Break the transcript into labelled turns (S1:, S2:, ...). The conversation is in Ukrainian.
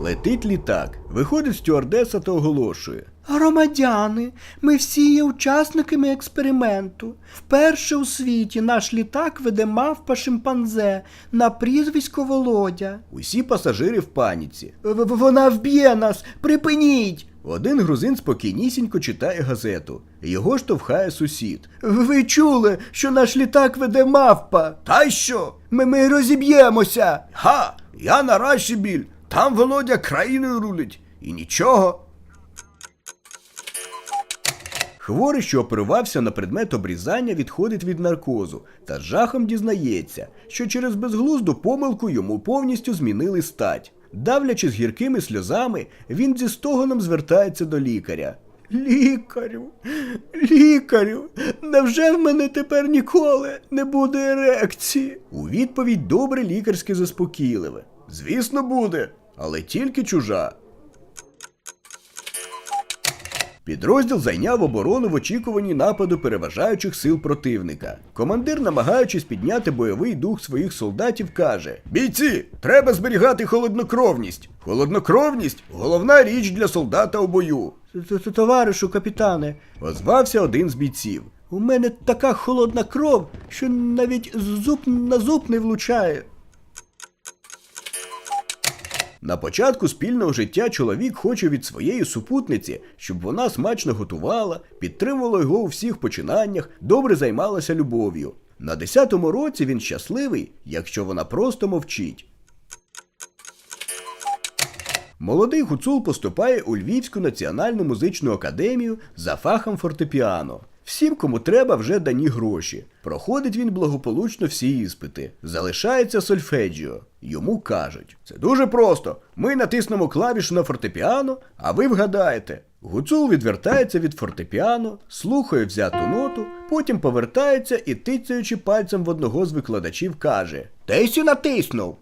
S1: Летить літак. Виходить стюардеса та оголошує.
S2: Громадяни, ми всі є учасниками експерименту. Вперше у світі наш літак веде мавпа шимпанзе на прізвисько Володя.
S1: Усі пасажири в паніці.
S2: В- в- Вона вб'є нас, припиніть!
S1: Один грузин спокійнісінько читає газету. Його штовхає сусід.
S2: Ви чули, що наш літак веде мавпа?
S1: Та й що?
S2: Ми, ми розіб'ємося.
S1: Ха! Я на Рашібіль. Там Володя країною рулить. І нічого. Хворий, що оперувався на предмет обрізання, відходить від наркозу та з жахом дізнається, що через безглузду помилку йому повністю змінили стать. Давлячи з гіркими сльозами, він зі стогоном звертається до лікаря.
S2: Лікарю, лікарю, невже в мене тепер ніколи не буде ерекції?
S1: У відповідь добре лікарське заспокійливе. Звісно, буде, але тільки чужа. Підрозділ зайняв оборону в очікуванні нападу переважаючих сил противника. Командир, намагаючись підняти бойовий дух своїх солдатів, каже: Бійці, треба зберігати холоднокровність. Холоднокровність головна річ для солдата у бою.
S2: Товаришу капітане,
S1: Озвався один з бійців.
S2: у мене така холодна кров, що навіть зуб на зуб не влучає.
S1: На початку спільного життя чоловік хоче від своєї супутниці, щоб вона смачно готувала, підтримувала його у всіх починаннях, добре займалася любов'ю. На 10-му році він щасливий, якщо вона просто мовчить. Молодий гуцул поступає у Львівську національну музичну академію за фахом фортепіано. Всім, кому треба, вже дані гроші. Проходить він благополучно всі іспити. Залишається сольфеджіо. Йому кажуть: це дуже просто. Ми натиснемо клавішу на фортепіано, а ви вгадаєте. Гуцул відвертається від фортепіано, слухає взяту ноту, потім повертається і, тицяючи пальцем в одного з викладачів, каже: Тесі натиснув.